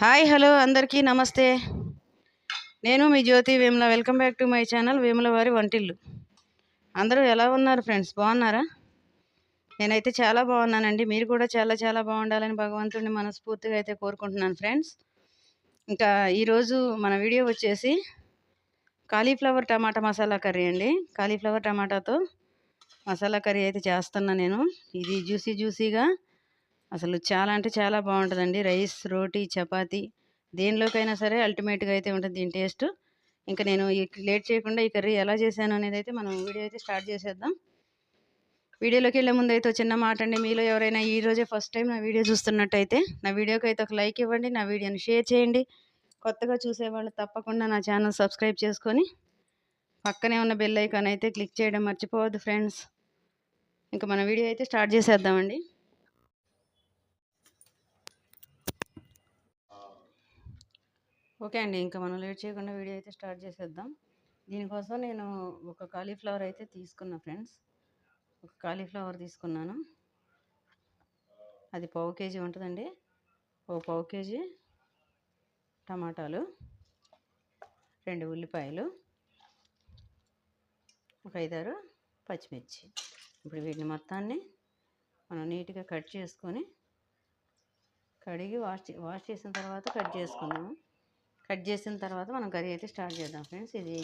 Hi hello అందరికీ నమస్తే. నేను మీ Jyothi Vemula welcome back to my channel Vemula వారి వంటిల్లు. అందరూ ఎలా ఉన్నారు ఫ్రెండ్స్? బాగున్నారా? నేనైతే చాలా బాగున్నానండి. మీరు కూడా చాలా చాలా బాగుండాలని భగవంతుడిని మనస్ఫూర్తిగా అయితే కోరుకుంటున్నాను ఫ్రెండ్స్. ఇంకా ఈరోజు మన వీడియో వచ్చేసి కాలీఫ్లవర్ టమాటా మసాలా కర్రీ అండి. కాలీఫ్లవర్ టమాటాతో మసాలా కర్రీ అయితే చేస్తున్నా నేను. ఇది జ్యూసీ జ్యూసీగా అసలు చాలా అంటే చాలా బాగుంటుందండి. రైస్ రోటీ చపాతి దేనిలోకైనా సరే అల్టిమేట్గా అయితే ఉంటుంది దీని టేస్ట్. ఇంకా నేను ఈ లేట్ చేయకుండా ఈ కర్రీ ఎలా చేశాను అనేది అయితే మనం వీడియో అయితే స్టార్ట్ చేసేద్దాం. వీడియోలోకి వెళ్ళే ముందు అయితే చిన్న మాట అండి. మీలో ఎవరైనా ఈ రోజే ఫస్ట్ టైం నా వీడియో చూస్తున్నట్టయితే నా వీడియోకి అయితే ఒక లైక్ ఇవ్వండి. నా వీడియోని షేర్ చేయండి. కొత్తగా చూసేవాళ్ళు తప్పకుండా నా ఛానల్ సబ్స్క్రైబ్ చేసుకొని పక్కనే ఉన్న బెల్ ఐకాన్ అయితే క్లిక్ చేయడం మర్చిపోవద్దు ఫ్రెండ్స్. ఇంకా మన వీడియో అయితే స్టార్ట్ చేసేద్దామండి. ఓకే అండి. ఇంకా మనం లేట్ చేయకుండా వీడియో అయితే స్టార్ట్ చేసేద్దాం. దీనికోసం నేను ఒక కాలీఫ్లవర్ అయితే తీసుకున్నా ఫ్రెండ్స్. ఒక కాలీఫ్లవర్ తీసుకున్నాను. అది పావు కేజీ ఉంటుందండి. ఓ పావు కేజీ టమాటాలు రెండు ఉల్లిపాయలు ఒక ఐదారు పచ్చిమిర్చి. ఇప్పుడు వీటిని మొత్తాన్ని మనం నీట్గా కట్ చేసుకొని కడిగి వాష్ వాష్ చేసిన తర్వాత కట్ చేసుకున్నాము కట్ చేసిన తర్వాత మనం కర్రీ అయితే స్టార్ట్ చేద్దాం ఫ్రెండ్స్. ఇది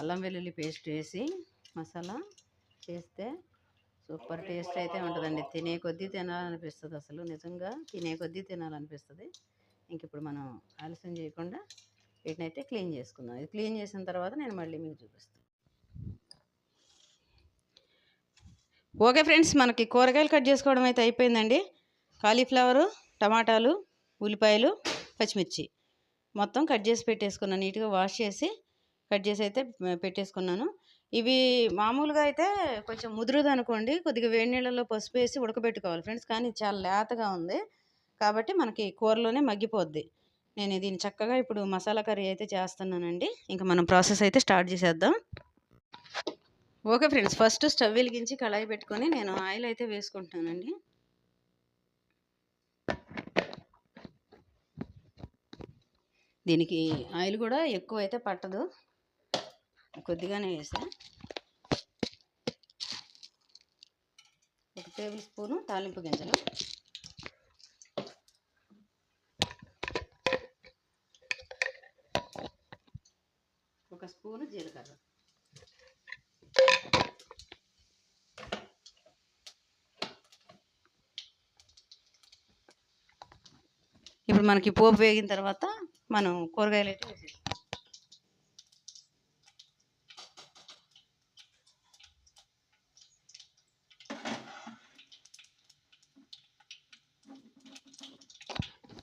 అల్లం వెల్లుల్లి పేస్ట్ వేసి మసాలా చేస్తే సూపర్ టేస్ట్ అయితే ఉంటుందండి. తినే కొద్దీ తినాలనిపిస్తుంది అసలు. నిజంగా తినే కొద్దీ తినాలనిపిస్తుంది. ఇంక ఇప్పుడు మనం ఆలస్యం చేయకుండా వీటిని అయితే క్లీన్ చేసుకుందాం. ఇది క్లీన్ చేసిన తర్వాత నేను మళ్ళీ మీకు చూపిస్తాను. ఓకే ఫ్రెండ్స్ మనకి కూరగాయలు కట్ చేసుకోవడం అయితే అయిపోయిందండి. కాలీఫ్లవరు టమాటాలు ఉల్లిపాయలు పచ్చిమిర్చి. మొత్తం కట్ చేసి పెట్టేసుకున్నాను. నీట్గా వాష్ చేసి కట్ చేసి అయితే పెట్టేసుకున్నాను. ఇవి మామూలుగా అయితే కొంచెం ముదురుది అనుకోండి. కొద్దిగా వేడి నీళ్ళలో పసుపు వేసి ఉడకబెట్టుకోవాలి ఫ్రెండ్స్. కానీ చాలా లేతగా ఉంది. కాబట్టి మనకి కూరలోనే మగ్గిపోద్ది. నేను దీన్ని చక్కగా ఇప్పుడు మసాలా కర్రీ అయితే చేస్తున్నానండి. ఇంకా మనం ప్రాసెస్ అయితే స్టార్ట్ చేసేద్దాం. Okay friends. ఫస్ట్ స్టవ్ వెలిగించి కళాయి పెట్టుకొని నేను ఆయిల్ అయితే వేసుకుంటానండి దీనికి ఆయిల్ కూడా ఎక్కువ అయితే పట్టదు. కొద్దిగానే వేసా. ఒక టేబుల్ స్పూను తాలింపు గింజలు. ఒక స్పూను జీలకర్ర. ఇప్పుడు మనకి పోపు వేగిన తర్వాత మనం కూరగాయలు అయితే వేసేస్తాం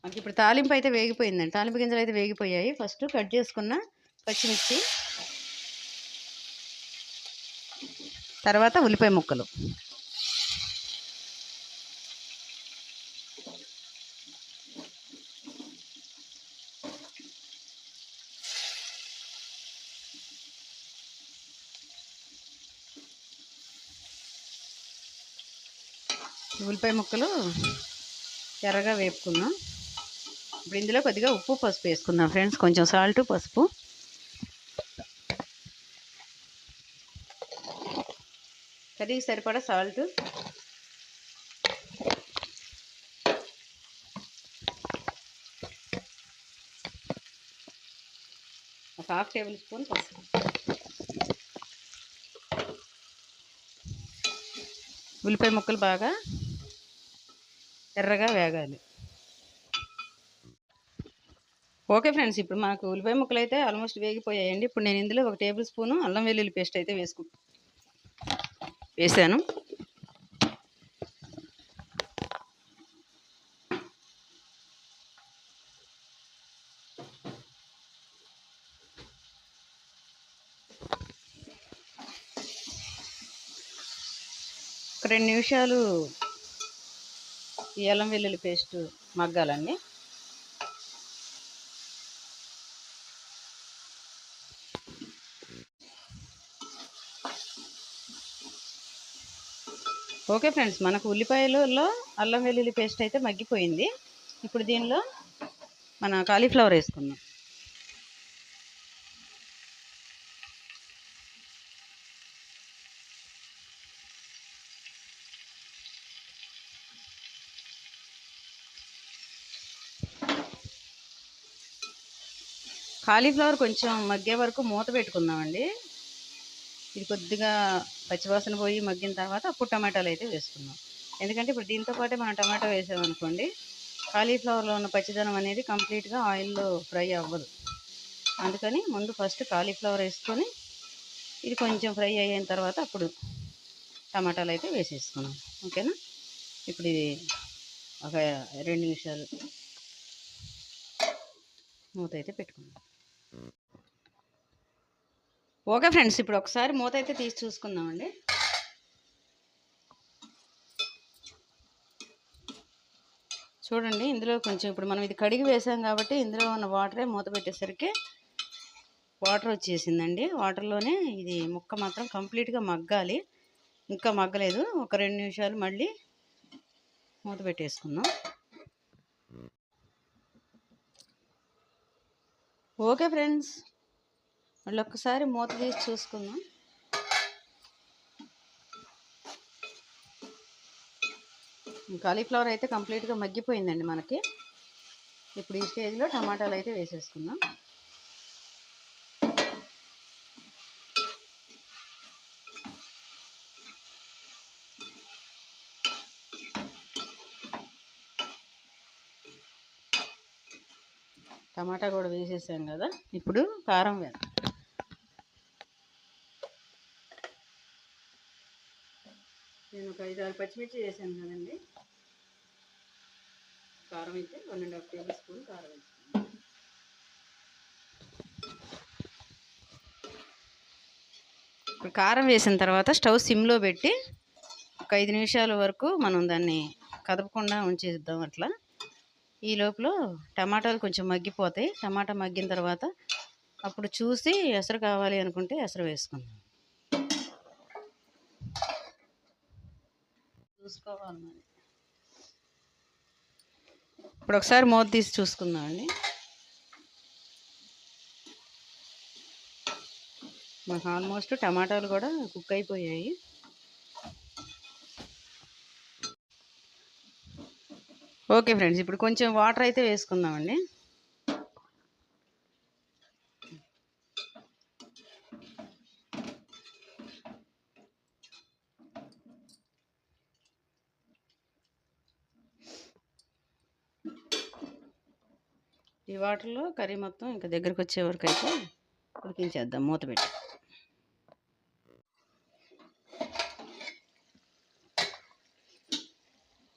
మనకి ఇప్పుడు తాలింపు అయితే వేగిపోయిందండి. తాలింపు గింజలు అయితే వేగిపోయాయి. ఫస్ట్ కట్ చేసుకున్న పచ్చిమిర్చి తర్వాత ఉల్లిపాయ ముక్కలు. ఉల్లిపాయ ముక్కలు ఎర్రగా వేపుకుందాం. ఇప్పుడు ఇందులో కొద్దిగా ఉప్పు పసుపు వేసుకుందాం ఫ్రెండ్స్. కొంచెం సాల్ట్ పసుపు. కర్రీకి సరిపడా సాల్ట్. ఒక హాఫ్ టేబుల్ స్పూన్ పసుపు. ఉల్లిపాయ ముక్కలు బాగా ఎర్రగా వేగాలి. ఓకే ఫ్రెండ్స్ ఇప్పుడు మనకు ఉల్లిపాయ ముక్కలు అయితే ఆల్మోస్ట్ వేగిపోయాయండి. ఇప్పుడు నేను ఇందులో ఒక టేబుల్ స్పూను అల్లం వెల్లుల్లి పేస్ట్ అయితే వేసుకు వేసాను. ఒక రెండు నిమిషాలు ఈ అల్లం వెల్లుల్లి పేస్ట్ మగ్గాలండి. ఓకే ఫ్రెండ్స్ మనకు ఉల్లిపాయలలో అల్లం వెల్లుల్లి పేస్ట్ అయితే మగ్గిపోయింది. ఇప్పుడు దీనిలో మన కాలీఫ్లవర్ వేసుకుందాం. కాలీఫ్లవర్ కొంచెం మగ్గే వరకు మూత పెట్టుకుందామండి. ఇది కొద్దిగా పచ్చివాసన పోయి మగ్గిన తర్వాత అప్పుడు టమాటాలు అయితే వేసుకుందాం. ఎందుకంటే ఇప్పుడు దీంతో పాటే మనం టమాటా వేసామనుకోండి కాలీఫ్లవర్లో ఉన్న పచ్చిదనం అనేది కంప్లీట్గా ఆయిల్లో ఫ్రై అవ్వదు. అందుకని ముందు ఫస్ట్ కాలీఫ్లవర్ వేసుకొని ఇది కొంచెం ఫ్రై అయిన తర్వాత అప్పుడు టమాటాలు అయితే వేసేసుకున్నాం ఓకేనా? ఇప్పుడు ఇది ఒక రెండు నిమిషాలు మూత అయితే పెట్టుకున్నాం ఓకే ఫ్రెండ్స్ ఇప్పుడు ఒకసారి మూత అయితే తీసి చూసుకుందామండి. చూడండి ఇందులో కొంచెం ఇప్పుడు మనం ఇది కడిగి వేసాం కాబట్టి ఇందులో ఉన్న వాటరే మూత పెట్టేసరికి వాటర్ వచ్చేసిందండి. వాటర్లోనే ఇది ముక్క మాత్రం కంప్లీట్గా మగ్గాలి. ఇంకా మగ్గలేదు. ఒక రెండు నిమిషాలు మళ్ళీ మూత పెట్టేసుకుందాం. Okay friends. మళ్ళీ ఒక్కసారి మూత తీసి చూసుకుందాం. కాలీఫ్లవర్ అయితే కంప్లీట్గా మగ్గిపోయిందండి మనకి. ఇప్పుడు ఈ స్టేజ్లో టమాటాలు అయితే వేసేసుకుందాం. టమాటా కూడా వేసేసాం కదా. ఇప్పుడు కారం వేద్దాం. నేను ఒక ఐదు ఆరు పచ్చిమిర్చి వేసాను కదండి. కారం అయితే one and half tablespoon కారం వేసుకున్నాను ఇప్పుడు కారం వేసిన తర్వాత స్టవ్ సిమ్లో పెట్టి ఒక ఐదు నిమిషాల వరకు మనం దాన్ని కదపకుండా ఉంచేద్దాం అట్లా. ఈ లోపల టమాటాలు కొంచెం మగ్గిపోతాయి. టమాటా మగ్గిన తర్వాత అప్పుడు చూసి ఎసరు కావాలి అనుకుంటే ఎసరు వేసుకుందాం. చూసుకోవాలి మరి. ఇప్పుడు ఒకసారి మూత తీసి చూసుకుందామండి మాకు ఆల్మోస్ట్ టమాటాలు కూడా కుక్ అయిపోయాయి. ఓకే ఫ్రెండ్స్ ఇప్పుడు కొంచెం వాటర్ అయితే వేసుకుందామండి. ఈ వాటర్లో కర్రీ మొత్తం ఇంకా దగ్గరకు వచ్చే వరకు అయితే ఉడికించేద్దాం మూత పెట్టి.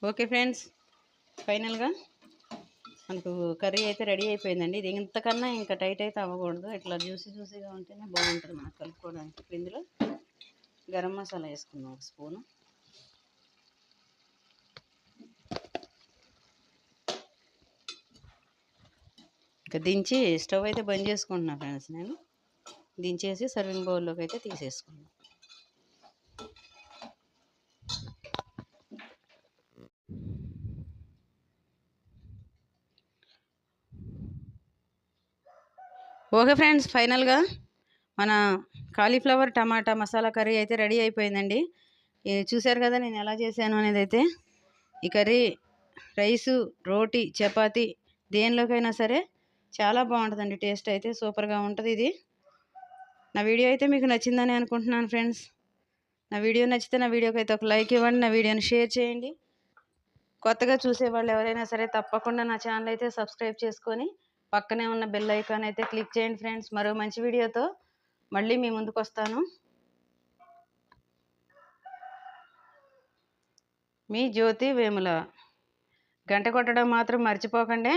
ఓకే ఫ్రెండ్స్ ఫైనల్గా మనకు కర్రీ అయితే రెడీ అయిపోయిందండి. ఇది ఇంతకన్నా ఇంకా టైట్ అయితే అవ్వకూడదు. ఇట్లా జ్యూసీ జ్యూసీగా ఉంటేనే బాగుంటుంది మనకు కలుపుకోవడానికి. ఇప్పుడు ఇందులో గరం మసాలా వేసుకుందాం ఒక స్పూను. ఇంకా దించి స్టవ్ అయితే బంద్ చేసుకుంటున్నా ఫ్రెండ్స్ నేను. దించేసి సర్వింగ్ బౌల్లోకి అయితే తీసేసుకున్నాను ఓకే ఫ్రెండ్స్ ఫైనల్గా మన కాలీఫ్లవర్ టమాటా మసాలా కర్రీ అయితే రెడీ అయిపోయిందండి. చూశారు కదా నేను ఎలా చేశాను అనేది అయితే. ఈ కర్రీ రైసు రోటీ చపాతి దేనిలోకైనా సరే చాలా బాగుంటుందండి టేస్ట్ అయితే సూపర్గా ఉంటుంది ఇది. నా వీడియో అయితే మీకు నచ్చిందని అనుకుంటున్నాను ఫ్రెండ్స్. నా వీడియో నచ్చితే నా వీడియోకి అయితే ఒక లైక్ ఇవ్వండి నా వీడియోని షేర్ చేయండి. కొత్తగా చూసేవాళ్ళు ఎవరైనా సరే తప్పకుండా నా ఛానల్ అయితే సబ్స్క్రైబ్ చేసుకొని పక్కనే ఉన్న బెల్ ఐకాన్ అయితే క్లిక్ చేయండి ఫ్రెండ్స్ మరో మంచి వీడియోతో మళ్ళీ మీ ముందుకు వస్తాను. మీ జ్యోతి వేముల. గంట కొట్టడం మాత్రం మర్చిపోకండి.